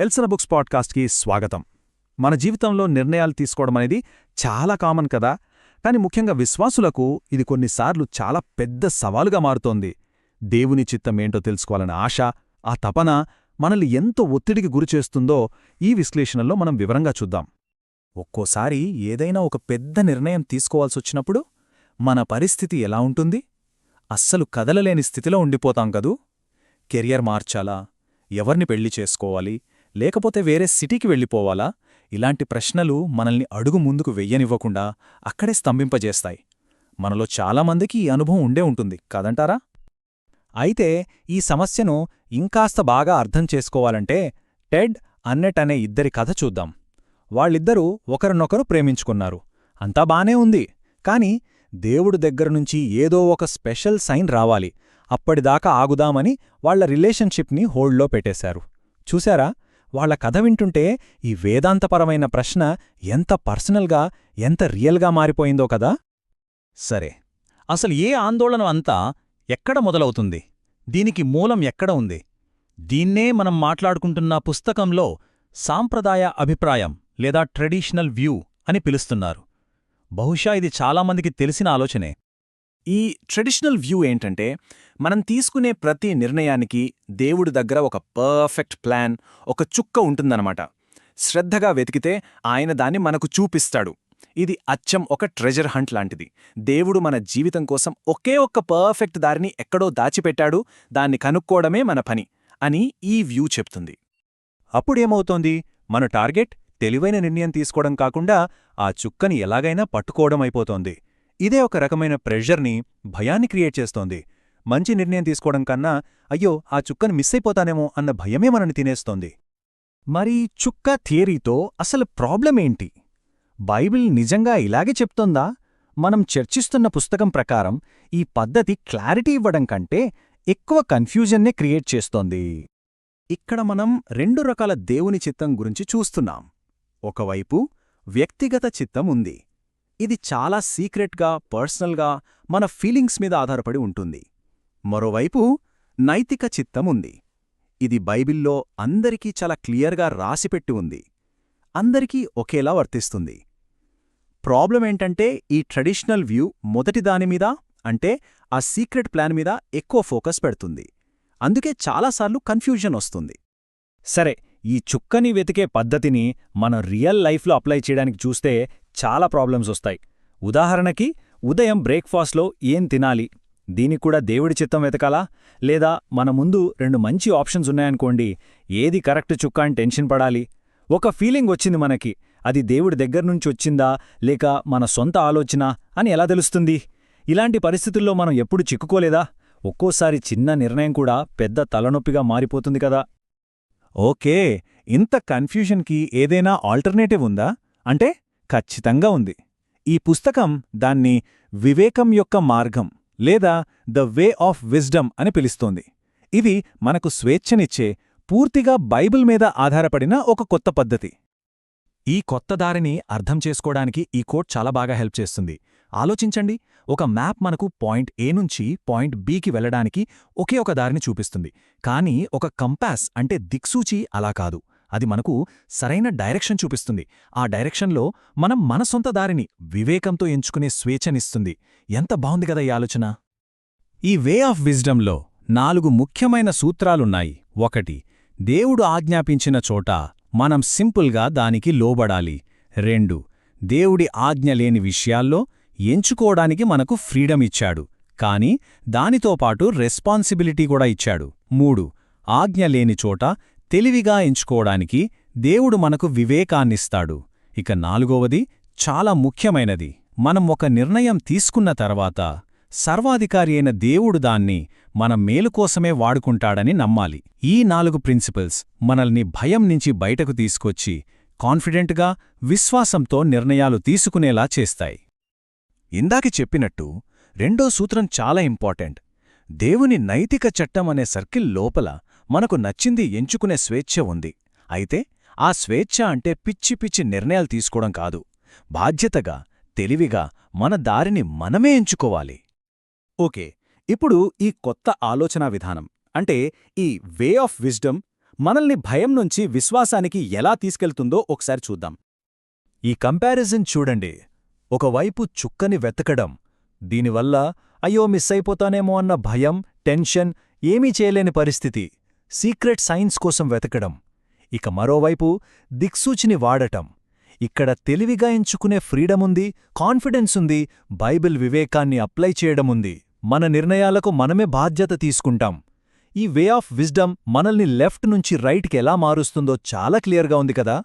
ఎల్సన books పాడ్కాస్ట్కి స్వాగతం. మన జీవితంలో నిర్ణయాలు తీసుకోవడం అనేది చాలా కామన్ కదా? కానీ ముఖ్యంగా విశ్వాసులకు ఇది కొన్నిసార్లు చాలా పెద్ద సవాలుగా మారుతోంది. దేవుని చిత్తం ఏంటో తెలుసుకోవాలన్న ఆశ ఆ తపన మనల్ని ఎంతో ఒత్తిడికి గురిచేస్తుందో ఈ విశ్లేషణలో మనం వివరంగా చూద్దాం. ఒక్కోసారి ఏదైనా ఒక పెద్ద నిర్ణయం తీసుకోవాల్సొచ్చినప్పుడు మన పరిస్థితి ఎలా ఉంటుంది? అస్సలు కదలలేని స్థితిలో ఉండిపోతాం కదూ? కెరియర్ మార్చాలా? ఎవర్ని పెళ్ళి చేసుకోవాలి? లేకపోతే వేరే సిటీకి వెళ్ళిపోవాలా? ఇలాంటి ప్రశ్నలు మనల్ని అడుగు ముందుకు వెయ్యనివ్వకుండా అక్కడే స్తంభింపజేస్తాయి. మనలో చాలామందికి ఈ అనుభవం ఉండే ఉంటుంది కాదంటారా? అయితే ఈ సమస్యను ఇంకాస్త బాగా అర్థం చేసుకోవాలంటే టెడ్ అన్నెట్ అనే ఇద్దరి కథ చూద్దాం. వాళ్ళిద్దరూ ఒకరినొకరు ప్రేమించుకున్నారు. అంతా బానే ఉంది. కాని దేవుడు దగ్గరనుంచి ఏదో ఒక స్పెషల్ సైన్ రావాలి. అప్పటిదాకా ఆగుదామని వాళ్ళ రిలేషన్షిప్ని హోల్డ్లో పెట్టేశారు. చూశారా? వాళ్ళ కథ వింటుంటే ఈ వేదాంతపరమైన ప్రశ్న ఎంత పర్సనల్గా ఎంత రియల్గా మారిపోయిందో కదా? సరే అసలు ఏ ఆందోళన అంతా ఎక్కడ మొదలవుతుంది? దీనికి మూలం ఎక్కడ ఉంది? దీన్నే మనం మాట్లాడుకుంటున్న పుస్తకంలో సాంప్రదాయ అభిప్రాయం లేదా ట్రెడిషనల్ వ్యూ అని పిలుస్తున్నారు. బహుశా ఇది చాలామందికి తెలిసిన ఆలోచనే. ఈ ట్రెడిషనల్ వ్యూ ఏంటంటే మనం తీసుకునే ప్రతి నిర్ణయానికి దేవుడి దగ్గర ఒక పర్ఫెక్ట్ ప్లాన్ ఒక చుక్క ఉంటుందన్నమాట. శ్రద్ధగా వెతికితే ఆయన దాన్ని మనకు చూపిస్తాడు. ఇది అచ్చం ఒక ట్రెజర్ హంట్ లాంటిది. దేవుడు మన జీవితం కోసం ఒకే ఒక్క పర్ఫెక్ట్ దారిని ఎక్కడో దాచిపెట్టాడు దాన్ని కనుక్కోవడమే మన పని అని ఈ వ్యూ చెప్తుంది. అప్పుడేమవుతోంది? మన టార్గెట్ తెలివైన నిర్ణయం తీసుకోవడం కాకుండా ఆ చుక్కని ఎలాగైనా పట్టుకోవడం అయిపోతోంది. ఇదే ఒక రకమైన ప్రెషర్ని భయాన్ని క్రియేట్ చేస్తోంది. మంచి నిర్ణయం తీసుకోవడం కన్నా అయ్యో ఆ చుక్కను మిస్ అయిపోతానేమో అన్న భయమే మనని తినేస్తోంది. మరి చుక్క థియరీతో అసలు ప్రాబ్లమేంటి బైబిల్ నిజంగా ఇలాగే చెప్తోందా? మనం చర్చిస్తున్న పుస్తకం ప్రకారం ఈ పద్ధతి క్లారిటీ ఇవ్వడం కంటే ఎక్కువ కన్ఫ్యూజన్నే క్రియేట్ చేస్తోంది. ఇక్కడ మనం రెండు రకాల దేవుని చిత్తం గురించి చూస్తున్నాం. ఒకవైపు వ్యక్తిగత చిత్తం ఉంది. ఇది చాలా సీక్రెట్గా పర్సనల్గా మన ఫీలింగ్స్ మీద ఆధారపడి ఉంటుంది. మరోవైపు నైతిక చిత్తం ఉంది. ఇది బైబిల్లో అందరికీ చాలా క్లియర్గా రాసిపెట్టి ఉంది. అందరికీ ఒకేలా వర్తిస్తుంది. ప్రాబ్లం ఏంటంటే ఈ ట్రెడిషనల్ వ్యూ మొదటి దానిమీద అంటే ఆ సీక్రెట్ ప్లాన్ మీద ఎక్కువ ఫోకస్ పెడుతుంది. అందుకే చాలాసార్లు కన్ఫ్యూజన్ వస్తుంది. సరే ఈ చుక్కని వెతికే పద్ధతిని మనం రియల్ లైఫ్లో అప్లై చేయడానికి చూస్తే చాలా ప్రాబ్లమ్స్ వస్తాయి. ఉదాహరణకి ఉదయం బ్రేక్ఫాస్ట్లో ఏం తినాలి? దీనికి కూడా దేవుడి చిత్తం వెతకాలా? లేదా మన ముందు రెండు మంచి ఆప్షన్స్ ఉన్నాయనుకోండి ఏది కరెక్ట్ చుక్క అని టెన్షన్ పడాలి? ఒక ఫీలింగ్ వచ్చింది మనకి అది దేవుడి దగ్గర్నుంచి వచ్చిందా? లేక మన సొంత ఆలోచన అని ఎలా తెలుస్తుంది? ఇలాంటి పరిస్థితుల్లో మనం ఎప్పుడు చిక్కుకోలేదా? ఒక్కోసారి చిన్న నిర్ణయం కూడా పెద్ద తలనొప్పిగా మారిపోతుంది కదా. ఓకే ఇంత కన్ఫ్యూషన్కి ఏదైనా ఆల్టర్నేటివ్ ఉందా? అంటే ఖచ్చితంగా ఉంది. ఈ పుస్తకం దాన్ని వివేకం యొక్క మార్గం లేదా ద వే ఆఫ్ విజ్డమ్ అని పిలుస్తోంది. ఇది మనకు స్వేచ్ఛనిచ్చే పూర్తిగా బైబిల్ మీద ఆధారపడిన ఒక కొత్త పద్ధతి. ఈ కొత్త దారిని అర్థం చేసుకోవడానికి ఈ కోట్ చాలా బాగా హెల్ప్ చేస్తుంది. ఆలోచించండి ఒక మ్యాప్ మనకు పాయింట్ ఏ నుంచి పాయింట్ బికి వెళ్ళడానికి ఒకే ఒక దారిని చూపిస్తుంది. కానీ ఒక కంపాస్ అంటే దిక్సూచి అలా కాదు. అది మనకు సరైన డైరెక్షన్ చూపిస్తుంది. ఆ డైరెక్షన్లో మనం మన సొంత దారిని వివేకంతో ఎంచుకునే స్వేచ్ఛనిస్తుంది. ఎంత బావుంది కదా ఈ ఆలోచన? ఈ వే ఆఫ్ విజ్డంలో నాలుగు ముఖ్యమైన సూత్రాలున్నాయి. ఒకటి దేవుడు ఆజ్ఞాపించిన చోట మనం సింపుల్గా దానికి లోబడాలి. రెండు దేవుడి ఆజ్ఞ లేని విషయాల్లో ఎంచుకోవడానికి మనకు ఫ్రీడమ్ ఇచ్చాడు. కాని దానితో పాటు రెస్పాన్సిబిలిటీ కూడా ఇచ్చాడు. మూడు ఆజ్ఞ లేని చోట తెలివిగా ఎంచుకోవడానికి దేవుడు మనకు వివేకాన్నిస్తాడు. ఇక నాలుగవది చాలా ముఖ్యమైనది. మనం ఒక నిర్ణయం తీసుకున్న తర్వాత సర్వాధికారి అయిన దేవుడు దాన్ని మన మేలుకోసమే వాడుకుంటాడని నమ్మాలి. ఈ నాలుగు ప్రిన్సిపల్స్ మనల్ని భయం నుంచి బయటకు తీసుకొచ్చి కాన్ఫిడెంట్గా విశ్వాసంతో నిర్ణయాలు తీసుకునేలా చేస్తాయి. ఇందాకి చెప్పినట్టు రెండో సూత్రం చాలా ఇంపార్టెంట్. దేవుని నైతిక చట్టం అనే సర్కిల్ లోపల మనకు నచ్చింది ఎంచుకునే స్వేచ్ఛ ఉంది. అయితే ఆ స్వేచ్ఛ అంటే పిచ్చి పిచ్చి నిర్ణయాలు తీసుకోవడం కాదు. బాధ్యతగా తెలివిగా మన దారిని మనమే ఎంచుకోవాలి. ఓకే ఇప్పుడు ఈ కొత్త ఆలోచనా విధానం. అంటే ఈ వే ఆఫ్ విజ్డమ్ మనల్ని భయం నుంచి విశ్వాసానికి ఎలా తీసుకెళ్తుందో ఒకసారి చూద్దాం. ఈ కంపారిజన్ చూడండి. ఒకవైపు చుక్కని వెతకడం దీనివల్ల అయ్యో మిస్ అయిపోతానేమో అన్న భయం టెన్షన్ ఏమీ చేయలేని పరిస్థితి. సీక్రెట్ సైన్స్ కోసం వెతకడం ఇక మరోవైపు దిక్సూచిని వాడటం ఇక్కడ తెలివిగా ఎంచుకునే ఫ్రీడముంది కాన్ఫిడెన్స్ ఉంది బైబిల్ వివేకాన్ని అప్లై చేయడముంది మన నిర్ణయాలకు మనమే బాధ్యత తీసుకుంటాం. ఈ వే ఆఫ్ విజ్డమ్ మనల్ని లెఫ్ట్ నుంచి రైట్కి ఎలా మారుస్తుందో చాలా క్లియర్గా ఉంది కదా?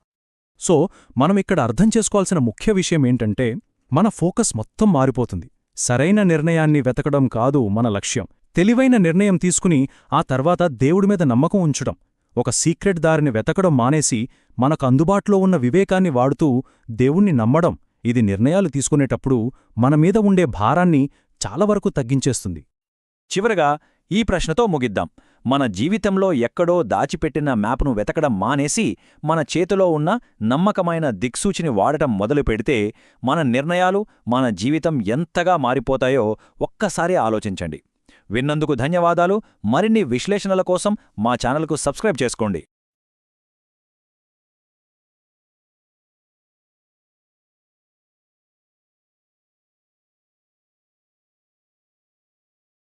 సో మనం ఇక్కడ అర్థం చేసుకోవాల్సిన ముఖ్య విషయం ఏంటంటే మన ఫోకస్ మొత్తం మారిపోతుంది. సరైన నిర్ణయాన్ని వెతకడం కాదు మన లక్ష్యం. తెలివైన నిర్ణయం తీసుకుని ఆ తర్వాత దేవుడి మీద నమ్మకం ఉంచడం ఒక సీక్రెట్ దారిని వెతకడం మానేసి మనకు అందుబాటులో ఉన్న వివేకాన్ని వాడుతూ దేవుణ్ణి నమ్మడం ఇది నిర్ణయాలు తీసుకునేటప్పుడు మనమీద ఉండే భారాన్ని చాలా వరకు తగ్గించేస్తుంది. చివరగా ఈ ప్రశ్నతో ముగిద్దాం. మన జీవితంలో ఎక్కడో దాచిపెట్టిన మ్యాప్ను వెతకడం మానేసి మన చేతిలో ఉన్న నమ్మకమైన దిక్సూచిని వాడటం మొదలు పెడితే మన నిర్ణయాలు మన జీవితం ఎంతగా మారిపోతాయో ఒక్కసారి ఆలోచించండి. విన్నందుకు ధన్యవాదాలు. మరిన్ని విశ్లేషణల కోసం మా ఛానల్కు సబ్స్క్రైబ్ చేసుకోండి.